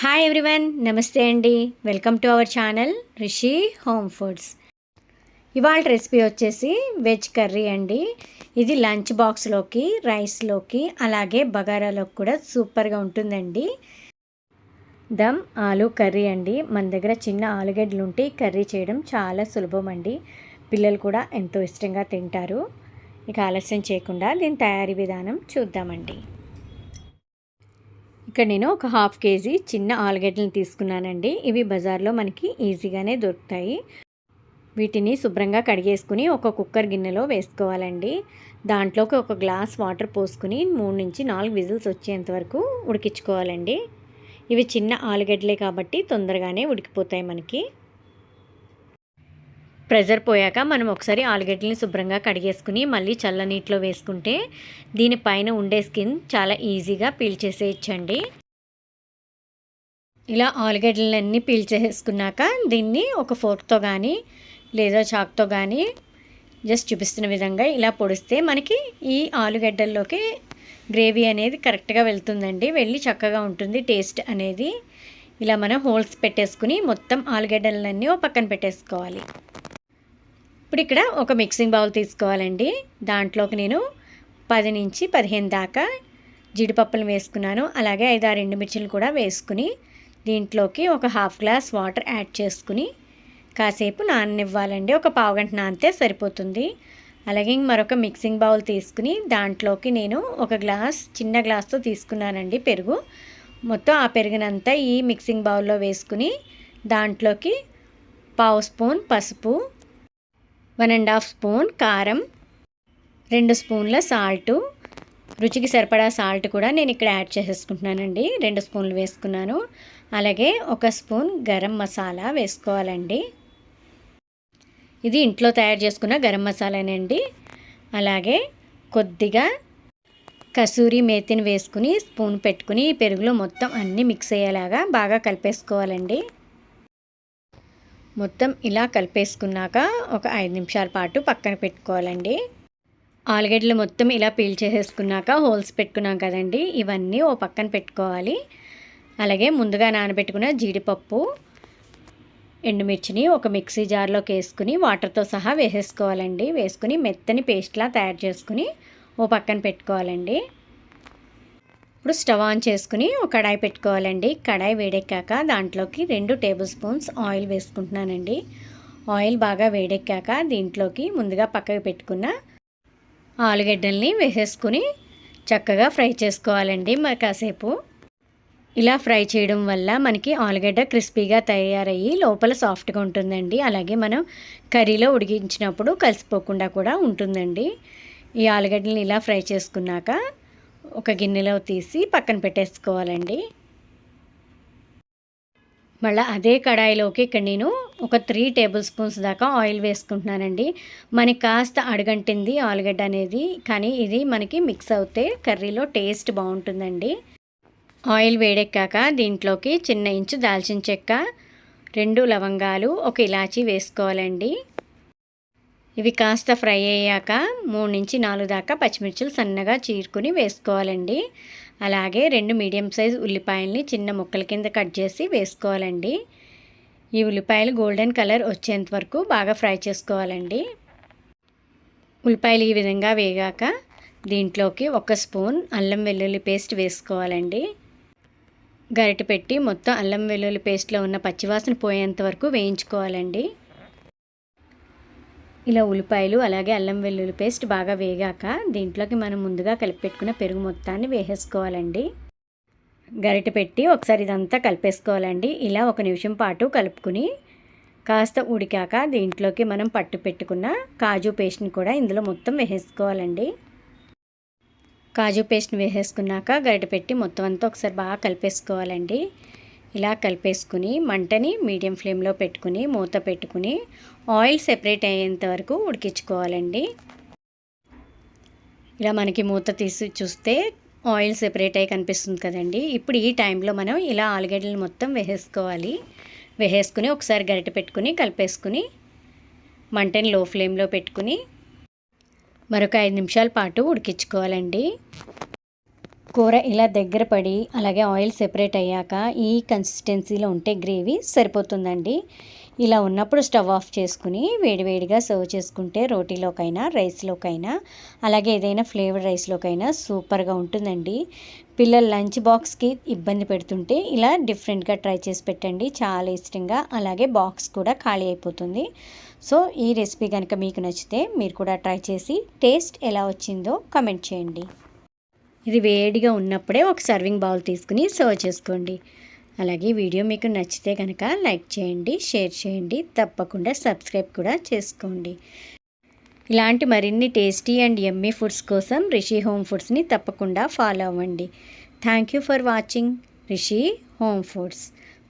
Hi everyone నమస్తే అండి. Welcome to our channel Rishi home foods ఇవాళ రెసిపీ వచ్చేసి వెజ్ కర్రీ అండి. ఇది లంచ్ బాక్స్లోకి రైస్లోకి అలాగే బగారాలోకి కూడా సూపర్గా ఉంటుందండి. దమ్ ఆలు కర్రీ అండి. మన దగ్గర చిన్న ఆలుగడ్డలు ఉంటే ఈ కర్రీ చేయడం చాలా సులభం అండి. పిల్లలు కూడా ఎంతో ఇష్టంగా తింటారు. ఇక ఆలస్యం చేయకుండా దీని తయారీ విధానం చూద్దామండి. ఇక్కడ నేను ఒక హాఫ్ కేజీ చిన్న ఆలుగడ్డలను తీసుకున్నానండి. ఇవి బజార్లో మనకి ఈజీగానే దొరుకుతాయి. వీటిని శుభ్రంగా కడిగేసుకుని ఒక కుక్కర్ గిన్నెలో వేసుకోవాలండి. దాంట్లోకి ఒక గ్లాస్ వాటర్ పోసుకుని మూడు నుంచి నాలుగు విజిల్స్ వచ్చేంత వరకు ఉడికించుకోవాలండి. ఇవి చిన్న ఆలుగడ్డలే కాబట్టి తొందరగానే ఉడికిపోతాయి మనకి. ప్రెజర్ పోయాక మనం ఒకసారి ఆలుగడ్డల్ని శుభ్రంగా కడిగేసుకుని మళ్ళీ చల్ల నీటిలో వేసుకుంటే దీనిపైన ఉండే స్కిన్ చాలా ఈజీగా పీల్చేసేయచ్చండి ఇలా ఆలుగడ్డలన్నీ పీల్చేసుకున్నాక దీన్ని ఒక ఫోర్క్తో కానీ లేదా చాక్తో కానీ జస్ట్ చూపిస్తున్న విధంగా ఇలా పొడిస్తే మనకి ఈ ఆలుగడ్డల్లోకి గ్రేవీ అనేది కరెక్ట్గా వెళ్తుందండి. వెళ్ళి చక్కగా ఉంటుంది టేస్ట్ అనేది. ఇలా మనం హోల్స్ పెట్టేసుకుని మొత్తం ఆలుగడ్డలన్నీ ఓ పక్కన పెట్టేసుకోవాలి. ఇప్పుడు ఇక్కడ ఒక మిక్సింగ్ బౌల్ తీసుకోవాలండి. దాంట్లోకి నేను పది నుంచి పదిహేను దాకా జీడిపప్పులు వేసుకున్నాను. అలాగే ఐదు ఆరు ఎండుమిర్చిలు కూడా వేసుకుని దీంట్లోకి ఒక హాఫ్ గ్లాస్ వాటర్ యాడ్ చేసుకుని కాసేపు నాననివ్వాలండి. ఒక పావు గంట నానితే సరిపోతుంది. అలాగే మరొక మిక్సింగ్ బౌల్ తీసుకుని దాంట్లోకి నేను ఒక గ్లాస్ చిన్న గ్లాస్తో తీసుకున్నానండి పెరుగు. మొత్తం ఆ పెరుగునంతా ఈ మిక్సింగ్ బౌల్లో వేసుకుని దాంట్లోకి పావు స్పూన్ పసుపు వన్ అండ్ హాఫ్ స్పూన్ కారం రెండు స్పూన్ల సాల్టు. రుచికి సరిపడా సాల్ట్ కూడా నేను ఇక్కడ యాడ్ చేసేసుకుంటున్నానండి. రెండు స్పూన్లు వేసుకున్నాను. అలాగే ఒక స్పూన్ గరం మసాలా వేసుకోవాలండి. ఇది ఇంట్లో తయారు చేసుకున్న గరం మసాలానండి. అలాగే కొద్దిగా కసూరి మేతిని వేసుకుని స్పూన్ పెట్టుకుని పెరుగులో మొత్తం అన్నీ మిక్స్ అయ్యేలాగా బాగా కలిపేసుకోవాలండి. మొత్తం ఇలా కలిపేసుకున్నాక ఒక ఐదు నిమిషాల పాటు పక్కన పెట్టుకోవాలండి. ఆలుగడ్డలు మొత్తం ఇలా పీల్ చేసేసుకున్నాక హోల్స్ పెట్టుకున్నాం కదండి. ఇవన్నీ ఓ పక్కన పెట్టుకోవాలి. అలాగే ముందుగా నానబెట్టుకున్న జీడిపప్పు ఎండుమిర్చిని ఒక మిక్సీ జార్లోకి వేసుకుని వాటర్తో సహా వేసేసుకోవాలండి. వేసుకుని మెత్తని పేస్ట్లా తయారు చేసుకుని ఓ పక్కన పెట్టుకోవాలండి. ఇప్పుడు స్టవ్ ఆన్ చేసుకుని ఒక కడాయి పెట్టుకోవాలండి. కడాయి వేడెక్కాక దాంట్లోకి రెండు టేబుల్ స్పూన్స్ ఆయిల్ వేసుకుంటున్నానండి. ఆయిల్ బాగా వేడెక్కాక దీంట్లోకి ముందుగా పక్కకు పెట్టుకున్న ఆలుగడ్డల్ని వేసేసుకుని చక్కగా ఫ్రై చేసుకోవాలండి మరి కాసేపు. ఇలా ఫ్రై చేయడం వల్ల మనకి ఆలుగడ్డ క్రిస్పీగా తయారయ్యి లోపల సాఫ్ట్గా ఉంటుందండి. అలాగే మనం కర్రీలో ఉడికించినప్పుడు కలిసిపోకుండా కూడా ఉంటుందండి. ఈ ఆలుగడ్డని ఇలా ఫ్రై చేసుకున్నాక ఒక గిన్నెలో తీసి పక్కన పెట్టేసుకోవాలండి. మళ్ళీ అదే కడాయిలోకి ఇక్కడ నేను ఒక త్రీ టేబుల్ స్పూన్స్ దాకా ఆయిల్ వేసుకుంటున్నానండి. మనకి కాస్త అడగంటింది ఆలుగడ్డ అనేది కానీ ఇది మనకి మిక్స్ అవుతే కర్రీలో టేస్ట్ బాగుంటుందండి. ఆయిల్ వేడెక్కాక దీంట్లోకి చిన్న ఇంచు దాల్చిన చెక్క రెండు లవంగాలు ఒక ఇలాచీ వేసుకోవాలండి. ఇవి కాస్త ఫ్రై అయ్యాక మూడు నుంచి నాలుగు దాకా పచ్చిమిర్చిలు సన్నగా చీరుకుని వేసుకోవాలండి. అలాగే రెండు మీడియం సైజ్ ఉల్లిపాయల్ని చిన్న ముక్కల కింద కట్ చేసి వేసుకోవాలండి. ఈ ఉల్లిపాయలు గోల్డెన్ కలర్ వచ్చేంత వరకు బాగా ఫ్రై చేసుకోవాలండి. ఉల్లిపాయలు ఈ విధంగా వేగాక దీంట్లోకి ఒక స్పూన్ అల్లం వెల్లుల్లి పేస్ట్ వేసుకోవాలండి. గరిటె పెట్టి మొత్తం అల్లం వెల్లుల్లి పేస్ట్లో ఉన్న పచ్చివాసన పోయేంత వరకు వేయించుకోవాలండి. ఇలా ఉల్లిపాయలు అలాగే అల్లం వెల్లుల్లి పేస్ట్ బాగా వేగాక దీంట్లోకి మనం ముందుగా కలిపి పెట్టుకున్న పెరుగు మొత్తాన్ని వేసేసుకోవాలండి. గరిటె పెట్టి ఒకసారి ఇదంతా కలిపేసుకోవాలండి. ఇలా ఒక నిమిషం పాటు కలుపుకుని కాస్త ఉడికాక దీంట్లోకి మనం పట్టు పెట్టుకున్న కాజు పేస్ట్ని కూడా ఇందులో మొత్తం వేసేసుకోవాలండి. కాజు పేస్ట్ని వేసేసుకున్నాక గరిటె పెట్టి మొత్తం అంతా ఒకసారి బాగా కలిపేసుకోవాలండి. ఇలా కలిపేసుకుని మంటని మీడియం ఫ్లేమ్లో పెట్టుకుని మూత పెట్టుకుని ఆయిల్ సెపరేట్ అయ్యేంత వరకు ఉడికించుకోవాలండి. ఇలా మనకి మూత తీసి చూస్తే ఆయిల్ సెపరేట్ అయ్యి కనిపిస్తుంది కదండి. ఇప్పుడు ఈ టైంలో మనం ఇలా ఆలుగడ్డలు మొత్తం వేసేసుకోవాలి. వేసేసుకుని ఒకసారి గరిటె పెట్టుకుని కలిపేసుకుని మంటని లో ఫ్లేమ్లో పెట్టుకుని మరొక ఐదు నిమిషాల పాటు ఉడికించుకోవాలండి. కూర ఇలా దగ్గర పడి అలాగే ఆయిల్ సెపరేట్ అయ్యాక ఈ కన్సిస్టెన్సీలో ఉంటే గ్రేవీ సరిపోతుందండి. ఇలా ఉన్నప్పుడు స్టవ్ ఆఫ్ చేసుకుని వేడివేడిగా సర్వ్ చేసుకుంటే రోటీలోకైనా రైస్లోకైనా అలాగే ఏదైనా ఫ్లేవర్ రైస్లోకైనా సూపర్గా ఉంటుందండి. పిల్లల లంచ్ బాక్స్కి ఇబ్బంది పెడుతుంటే ఇలా డిఫరెంట్గా ట్రై చేసి పెట్టండి. చాలా ఇష్టంగా అలాగే బాక్స్ కూడా ఖాళీ అయిపోతుంది. సో ఈ రెసిపీ కనుక మీకు నచ్చితే మీరు కూడా ట్రై చేసి టేస్ట్ ఎలా వచ్చిందో కమెంట్ చేయండి. ఇది వేడిగా ఉన్నప్పుడే ఒక సర్వింగ్ బౌల్ తీసుకుని సర్వ్ చేసుకోండి. అలాగే వీడియో మీకు నచ్చితే కనుక లైక్ చేయండి షేర్ చేయండి తప్పకుండా సబ్స్క్రైబ్ కూడా చేసుకోండి. ఇలాంటి మరిన్ని టేస్టీ అండ్ ఎమ్మీ ఫుడ్స్ కోసం రిషి హోమ్ ఫుడ్స్ని తప్పకుండా ఫాలో అవ్వండి. Thank you for watching Rishi home foods.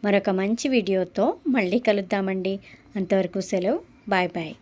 మరొక మంచి వీడియోతో మళ్ళీ కలుద్దామండి. అంతవరకు సెలవు. Bye bye